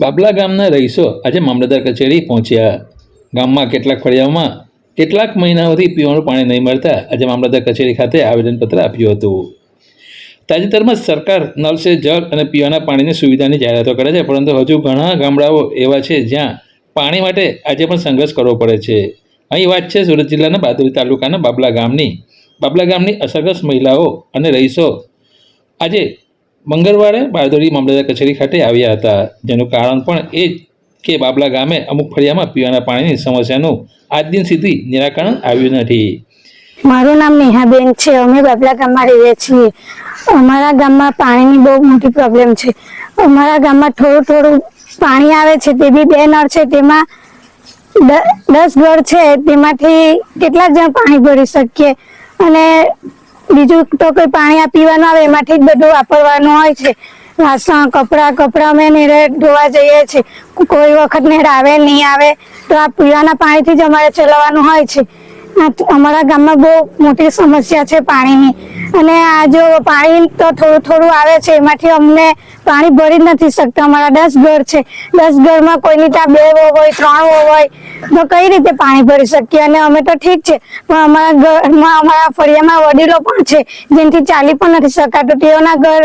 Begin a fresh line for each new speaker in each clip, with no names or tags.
બાબલા ગામના રહીશો આજે મામલતદાર કચેરી પહોંચ્યા. ગામમાં કેટલાક ફળિયાઓમાં કેટલાક મહિનાઓથી પીવાનું પાણી નહીં મળતા આજે મામલતદાર કચેરી ખાતે આવેદનપત્ર આપ્યું હતું. તાજેતરમાં સરકાર નલ સે જળ અને પીવાના પાણીની સુવિધાની જાહેરાતો કરે છે, પરંતુ હજુ ઘણા ગામડાઓ એવા છે જ્યાં પાણી માટે આજે પણ સંઘર્ષ કરવો પડે છે. અહીં વાત છે સુરત જિલ્લાના બાદરી તાલુકાના બાબલા ગામની. બાબલા ગામની અસરગ્રસ્ત મહિલાઓ અને રહીશો આજે મંગળવારે બારદોરી મામલતદાર કચેરી ખાતે આવ્યા હતા. જેનું કારણ પણ એ જ કે બાબલા ગામે અમુક ફળિયામાં પીવાના પાણીની સમસ્યાનું આજ દિન સુધી નિરાકરણ આવ્યું નથી.
મારું નામ નેહાબેન છે. અમે બાબલા ગામમાં રહીએ છીએ. અમારા ગામમાં પાણીની બહુ મોટી પ્રોબ્લેમ છે. અમારા ગામમાં થોડું થોડું પાણી આવે છે. તે બી બે નળ છે. તેમાં દસ ઘર છે. તેમાંથી કેટલા જણ પાણી ભરી શકીએ. અને બીજું તો કોઈ પાણી આ પીવાનું આવે એમાંથી જ બધું વાપરવાનું હોય છે. વાસણ, કપડાં કપડાં અમે નીરે ધોવા જઈએ છીએ. કોઈ વખત નીર આવે, નહીં આવે, તો આ પીવાના પાણીથી જ અમારે ચલાવવાનું હોય છે. અમારા ગામમાં બહુ મોટી સમસ્યા છે પાણીની. અને આ જો પાણી તો થોડું થોડું આવે છે, એમાંથી અમને પાણી ભરી જ નથી શકતા. અમારા દસ ઘર છે. દસ ઘરમાં કોઈની ત્યાં બે હોય, ત્રણ હોય, તો કઈ રીતે પાણી ભરી શકીએ? અને અમે તો ઠીક છે, પણ અમારા ઘરમાં, અમારા ફળિયામાં વડીલો પણ છે, જેનાથી ચાલી પણ નથી શકાતું. તેઓના ઘર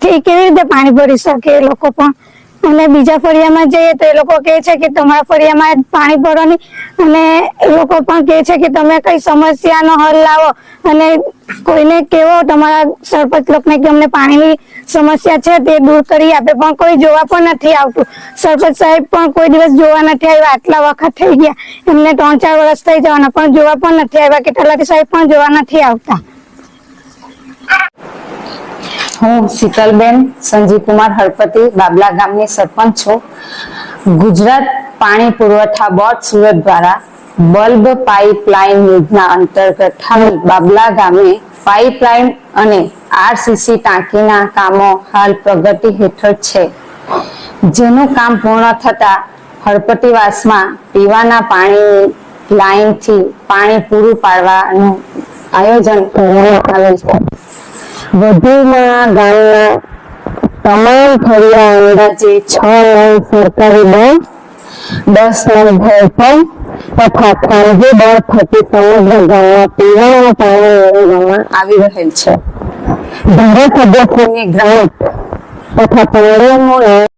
કેવી રીતે પાણી ભરી શકે એ લોકો પણ? અને બીજા ફળિયામાં જઈએ તો એ લોકો કહે છે કે તમારા ફળિયામાં પાણી ભરો નહીં અને એ લોકો પણ કહે છે કે તમે કઈ સમસ્યાનો હલ લાવો અને કોઈને કેવો તમારા સરપંચ લોકોને કે અમને પાણીની સમસ્યા છે તે દૂર કરી આપે, પણ કોઈ જોવા પણ નથી આવતું. સરપંચ સાહેબ પણ કોઈ દિવસ જોવા નથી આવ્યા, આટલા વખત થઈ ગયા. એમને ત્રણ ચાર વર્ષ થઈ જવાના, પણ જોવા પણ નથી આવ્યા કે તલાટી સાહેબ પણ જોવા નથી આવતા.
હું શીતલબેન સંજીવકુમાર હળપતિ, બાબલા ગામની સરપંચ છું. ગુજરાત પાણી પુરવઠા બોર્ડ સુરત દ્વારા બલ્બ પાઇપલાઇન યોજના અંતર્ગત હાલ બાબલા ગામે પાઇપલાઇન અને આરસીસી ટાંકીના કામો હાલ પ્રગતિ હેઠળ છે. જેનું કામ પૂર્ણ થતા હળપતિવાસમાં પીવાના પાણીની લાઇનથી પાણી પૂરું પાડવાનું આયોજન કરવામાં આવેલ છે. વધુમાં ગામના તમામ ફળિયા અંદાજે છ નળ સરકારી દળ દસ નળ ભરપણ તથા ખાનગી દળ થકી સમગ્ર ગામમાં પીવાનું પાણી મેળવવામાં આવી રહેલ છે. ધારાસભ્યશ્રીની ગ્રાન્ટ તથા નળ